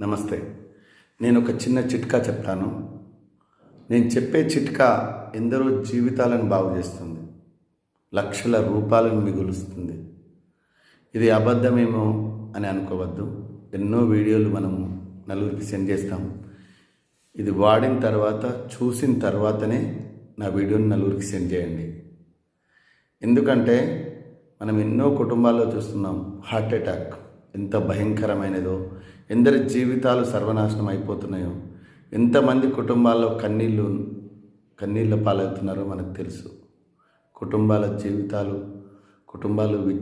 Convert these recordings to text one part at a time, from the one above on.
నమస్తే. నేను ఒక చిన్న చిట్కా చెప్తాను. నేను చెప్పే చిట్కా ఎందరో జీవితాలను బాగు చేస్తుంది. లక్షల రూపాయలను మిగులుస్తుంది. ఇది అబద్ధమేమో అని అనుకోవద్దు. ఎన్నో వీడియోలు మనము నలుగురికి సెండ్ చేస్తాం. ఇది వాడిన తర్వాత చూసిన తర్వాతనే నా వీడియోని నలుగురికి సెండ్ చేయండి. ఎందుకంటే మనం ఎన్నో కుటుంబాల్లో చూస్తున్నాం హార్ట్ అటాక్ ఎంత భయంకరమైనదో ఎందరి జీవితాలు సర్వనాశనం అయిపోతున్నాయో ఎంతమంది కుటుంబాల్లో కన్నీళ్ళు కన్నీళ్ళ పాలవుతున్నారో మనకు తెలుసు. కుటుంబాల జీవితాలు కుటుంబాలు వి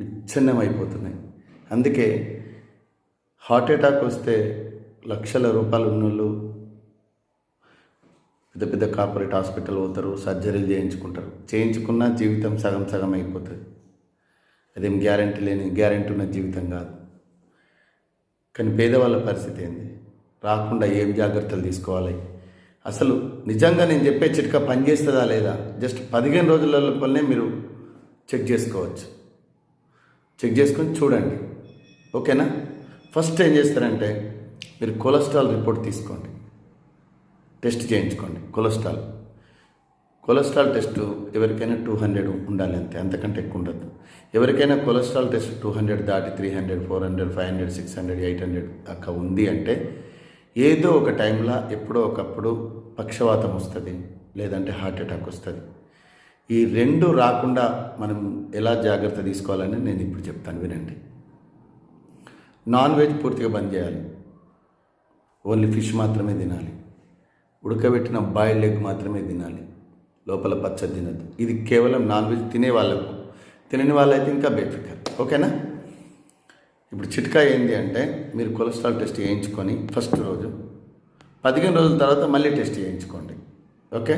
విచ్ఛిన్నమైపోతున్నాయి. అందుకే హార్ట్ అటాక్ వస్తే లక్షల రూపాయలు ఉన్నోళ్ళు పెద్ద పెద్ద కార్పొరేట్ హాస్పిటల్ పోతారు సర్జరీలు చేయించుకుంటారు. చేయించుకున్న జీవితం సగం సగం అయిపోతుంది. అదేం గ్యారంటీ లేని గ్యారంటీ ఉన్న జీవితం కాదు. కానీ పేదవాళ్ళ పరిస్థితి ఏంది? రాకుండా ఏం జాగ్రత్తలు తీసుకోవాలి? అసలు నిజంగా నేను చెప్పే చిట్కా పనిచేస్తుందా లేదా? జస్ట్ పదిహేను రోజుల లోపలనే మీరు చెక్ చేసుకోవచ్చు. చెక్ చేసుకొని చూడండి. ఓకేనా? ఫస్ట్ ఏం చేస్తారంటే మీరు కొలెస్ట్రాల్ రిపోర్ట్ తీసుకోండి. టెస్ట్ చేయించుకోండి కొలెస్ట్రాల్. కొలెస్ట్రాల్ టెస్ట్ ఎవరికైనా టూ హండ్రెడ్ ఉండాలి అంతే అంతకంటే ఎక్కువ ఉండదు. ఎవరికైనా కొలెస్ట్రాల్ టెస్ట్ టూ హండ్రెడ్ దాటి three hundred four hundred five hundred six hundred eight hundred అక్క ఉంది అంటే ఏదో ఒక టైంలో ఎప్పుడో ఒకప్పుడు పక్షవాతం వస్తుంది లేదంటే హార్ట్ అటాక్ వస్తుంది. ఈ రెండు రాకుండా మనం ఎలా జాగ్రత్త తీసుకోవాలని నేను ఇప్పుడు చెప్తాను వినండి. నాన్ వెజ్ పూర్తిగా బంద్ చేయాలి. ఓన్లీ ఫిష్ మాత్రమే తినాలి. ఉడకబెట్టిన బాయిల్డ్ ఎగ్ మాత్రమే తినాలి. లోపల పచ్చడి తినద్దు. ఇది కేవలం నాన్ వెజ్ తినే వాళ్ళకు. తినని వాళ్ళైతే ఇంకా బేఫికర్ ఓకేనా? ఇప్పుడు చిట్కా ఏంటి అంటే మీరు కొలెస్ట్రాల్ టెస్ట్ చేయించుకొని ఫస్ట్ రోజు పదిహేను రోజుల తర్వాత మళ్ళీ టెస్ట్ చేయించుకోండి. ఓకే?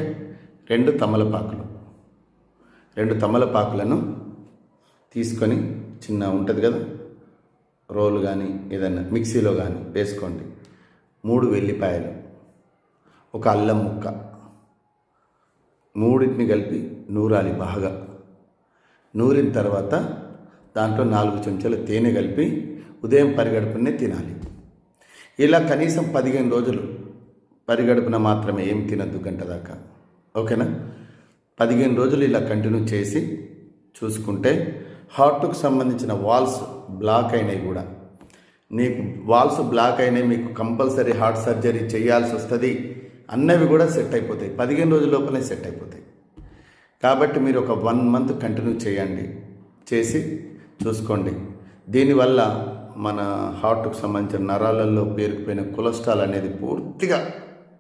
రెండు తమలపాకులు. రెండు తమలపాకులను తీసుకొని చిన్న ఉంటుంది కదా రోలు కానీ ఏదైనా మిక్సీలో కానీ వేసుకోండి. మూడు వెల్లిపాయలు ఒక అల్లం ముక్క. మూడింటిని కలిపి నూరాలి బాగా. నూరిన తర్వాత దాంట్లో నాలుగు చెంచాల తేనె కలిపి ఉదయం పరిగడుపునే తినాలి. ఇలా కనీసం పదిహేను రోజులు పరిగడుపున మాత్రమే ఏం తినద్దు గంట దాకా. ఓకేనా? పదిహేను రోజులు ఇలా కంటిన్యూ చేసి చూసుకుంటే హార్ట్కు సంబంధించిన వాల్స్ బ్లాక్ అయినాయి కూడా. నీకు వాల్స్ బ్లాక్ అయినాయి మీకు కంపల్సరీ హార్ట్ సర్జరీ చేయాల్సి వస్తుంది. అన్నవి కూడా సెట్ అయిపోతాయి. పదిహేను రోజుల లోపలే సెట్ అయిపోతాయి. కాబట్టి మీరు ఒక వన్ మంత్ కంటిన్యూ చేయండి. చేసి చూసుకోండి. దీనివల్ల మన హార్ట్కు సంబంధించిన నరాలలో పేరుకుపోయిన కొలెస్ట్రాల్ అనేది పూర్తిగా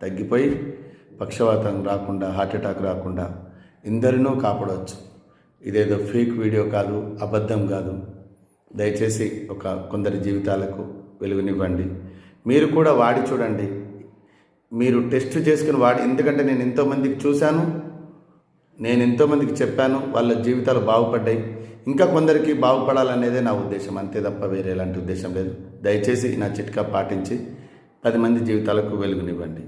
తగ్గిపోయి పక్షవాతం రాకుండా హార్ట్ అటాక్ రాకుండా ఎందరినో కాపాడవచ్చు. ఇదేదో ఫేక్ వీడియో కాదు అబద్ధం కాదు. దయచేసి ఒక కొందరి జీవితాలకు వెలుగునివ్వండి. మీరు కూడా వాడి చూడండి. మీరు టెస్ట్ చేసుకుని వాడి ఎందుకంటే నేను ఎంతోమందికి చూశాను నేను ఎంతోమందికి చెప్పాను వాళ్ళ జీవితాలు బాగుపడ్డాయి. ఇంకా కొందరికి బాగుపడాలనేదే నా ఉద్దేశం అంతే తప్ప వేరే ఎలాంటి ఉద్దేశం లేదు. దయచేసి నా చిట్కా పాటించి పది మంది జీవితాలకు వెలుగునివ్వండి.